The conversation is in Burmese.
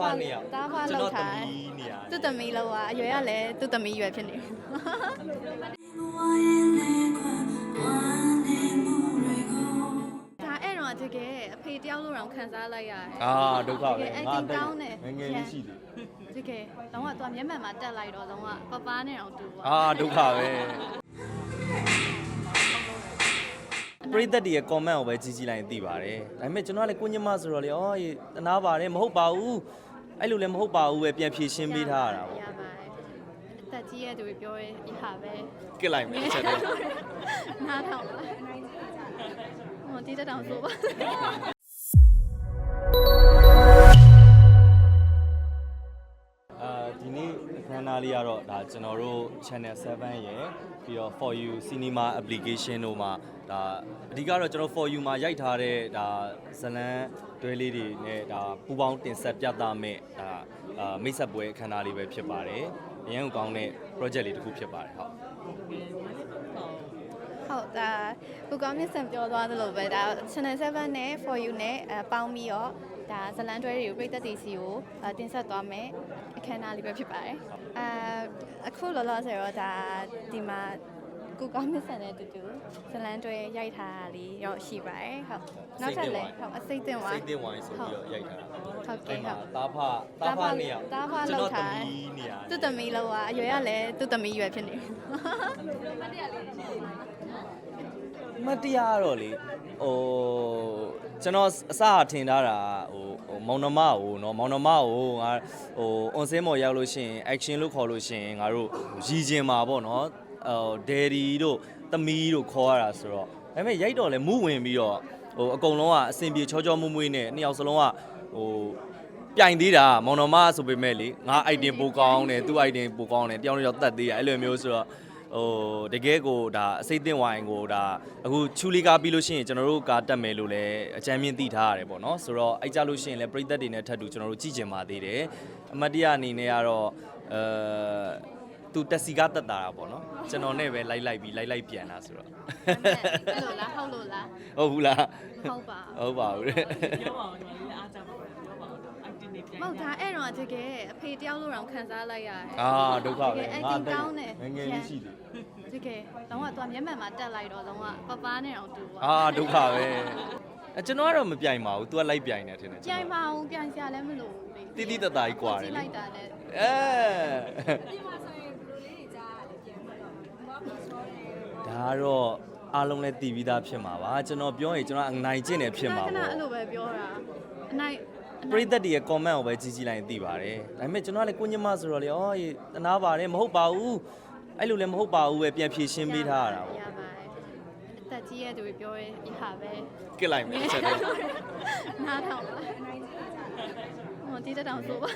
ဖနေရတားဖကျွန်လောက်တော်ထားသမီးနေရသူ့သမီးလောက်อ่ะအရွယ်ကလည်းသူ့သမီးရွယ်ဖြစ်နေဒါအဲ့တော့တကယ်အဖေတယောက်လို့တော့ခံစားလိုက်ရတယ်အာဒုက္ခပဲတကယ် acting ကောင်းတယ်ငယ်ငယ်လေးရှိတယ်တကယ်တော့ကသူကမျက်မှန်မှာတက်လိုက်တော့တော့ကပပားနဲ့တော့တူပါအာဒုက္ခပဲပရိသတ်တွေရဲ့ comment ကိုပဲကြည့်ကြည့်လိုက်ရင်သိပါတယ်ဒါပေမဲ့ကျွန်တော်ကလည်းကိုညမဆိုတော့လေအော်ရေတနာပါတယ်မဟုတ်ပါဘူး အဲ့လိုလည်းမဟုတ်ပါဘူးပဲပြန်ဖြေရှင်းပေးထားရတာပေါ့ရပါတယ်အသက်ကြီးရဲ့သူတွေပြောရဲဒီဟာပဲကစ်လိုက်မယ်အချက်တည်း နားထောင်ပါဟိုတီးတက်တောင်ဆိုပါ ဒီနေ့အခမ်းအနားလေးကတော့ဒါကျွန်တော်တို့ channel 7ရယ်ပြီးတော့ for you cinema application တို့မှာဒါအဓိကတော့ကျွန်တော် for you မှာရိုက်ထားတဲ့ဒါဇလန်းတွဲလေးတွေနဲ့ဒါပူပေါင်းတင်ဆက်ပြသမဲ့ဒါအာမိတ်ဆက်ပွဲအခမ်းအနားလေးပဲဖြစ်ပါတယ်။အရင်ကကောင်းတဲ့ project လေးတစ်ခုဖြစ်ပါတယ်ဟုတ်ဟုတ်ဒါကိုကောင်းမြင့်စံပြောသွားသလိုပဲဒါ channel 7နဲ့ for you နဲ့အပေါင်းပြီးတော့ ဒါဇလန်တွဲတွေကိုပြည်သက်တီစီကိုအတင်ဆက်သွားမယ်အခမ်းအနားလေးပဲဖြစ်ပါတယ်အဲအခုလောလောဆယ်တော့ဒါဒီမှာကိုကောင်းမြင့်စံနဲ့အတူတူဇလန်တွဲရိုက်ထားတာလေးတော့ရှိပါတယ်ဟုတ်နောက်ထပ်လည်းဟုတ်အစိတ်တင်ဝိုစိင်းတ်တင်ဝိုင်းဆိုပြီးတော့ရိုက်ထားတာဟုတ်ကဲ့အဲ့မှာဟုတ်တာဖတာဖနေရတာဖကျွန်လောက်တော်ထားသမီးနေရသူ့သမီးလောက်อ่ะအရွယ်ကလည်းသူ့သမီးရွယ်ဖြစ်နေမတရား အမတ်တရားတော့လေဟိုကျွန်တော်အစအထင်ထားတာဟိုဟိုမောင်နှမဟိုနော်မောင်နှမဟိုငါဟိုအွန်စင်းမော်ရောက်လို့ရှိရင် action လို့ခေါ်လို့ရှိရင်ငါတို့ရည်ကျင်မှာပေါ့နော်ဟိုဒယ်ဒီတို့တမီးတို့ခေါ်ရတာဆိုတော့ဒါပေမဲ့ရိုက်တော့လဲမူးဝင်ပြီးတော့ဟိုအကုန်လုံးကအစင်ပြေချောချောမွေ့မွေ့နဲ့နှစ်ယောက်စလုံးကဟိုပြိုင်သေးတာမောင်နှမဆိုပေမဲ့လေငါ item ပိုကောင်းတယ်သူ item ပိုကောင်းတယ်တယောက်နဲ့တယောက်တတ်သေးရအဲ့လိုမျိုးဆိုတော့ ဟိုတကယ်ကိုဒါအစိတ်တင်ဝိုင်ကိုဒါအခုချူလီကာပြီးလို့ရှိရင်ကျွန်တော်တို့ကာတက်မယ်လို့လည်းအကြမ်းမြင့်သိထားရတယ်ပေါ့နော်ဆိုတော့အဲ့ကြလို့ရှိရင်လည်းပရိသတ်တွေနဲ့ထပ်တူကျွန်တော်တို့ကြည့်ကြင်ပါသေးတယ်အမတ်တရအနေနဲ့ကတော့အဲသူတက်စီကားတက်တာတာပေါ့နော်ကျွန်တော်နဲ့ပဲလိုက်လိုက်ပြီးလိုက်လိုက်ပြန်တာဆိုတော့အဲ့လိုလားဟုတ်လို့လားဟုတ်ဘူးလားဟုတ်ပါဟုတ်ပါဘူးတဲ့ ပြောပါဦးညီမလေးအားကြပါဦးပြောပါဦး acting တွေပြိုင် မဟုတ်ဒါအဲ့တော့တကယ်အဖေတယောက်လို့တော့ခံစားလိုက်ရတယ် အာဒုက္ခပဲ တကယ် acting ကောင်းတယ် ငယ်ငယ်လေးရှိတယ် တကယ်တော့ကသူကမျက်မှန်မှာတက်လိုက်တော့တော့ကပပားနဲ့တော့တူပါ အာဒုက္ခပဲအဲကျွန်တော်ကတော့မပြိုင်ပါဘူး तू ကလိုက်ပြိုင်တယ်ထင်တယ် ပြိုင်ပါအောင်ပြိုင်စရာလည်းမလိုဘူးလေ တိတိတတ်တာကြီးกว่าတယ် ကြည့် လေ လိုက်တာလည်း အဲဒါကတော့ အားလုံးလည်းတည်ပြီးသားဖြစ်မှာပါကျွန်တော်ပြောရင်ကျွန်တော်အနိုင်ကျင့်တယ်ဖြစ်မှာခဏပေါ့အဲ့လိုပဲပြောတာအနိုင်အပနိုင်ရိသတ်တွေရဲ့ comment ကိုပဲကြည့်ကြည့်လိုက်ရင်သိပါတယ်ဒါပေမဲ့ကျွန်တော်ကလည်းကိုညမဆိုတော့လေအော်ရေတနာပါတယ်မဟုတ်ပါဘူးအဲ့လိုလည်းမဟုတ်ပါဘူးပဲပြန်ဖြေရှင်းပေးထားရတာပေါ့ရပါတယ်အသက်ကြီးရဲ့သူတွေပြောရဲဒီဟာပဲကစ်လိုက်မယ်အချက်တည်းနားထောင်ပါဟိုတီးတက်တောင်ဆိုပါ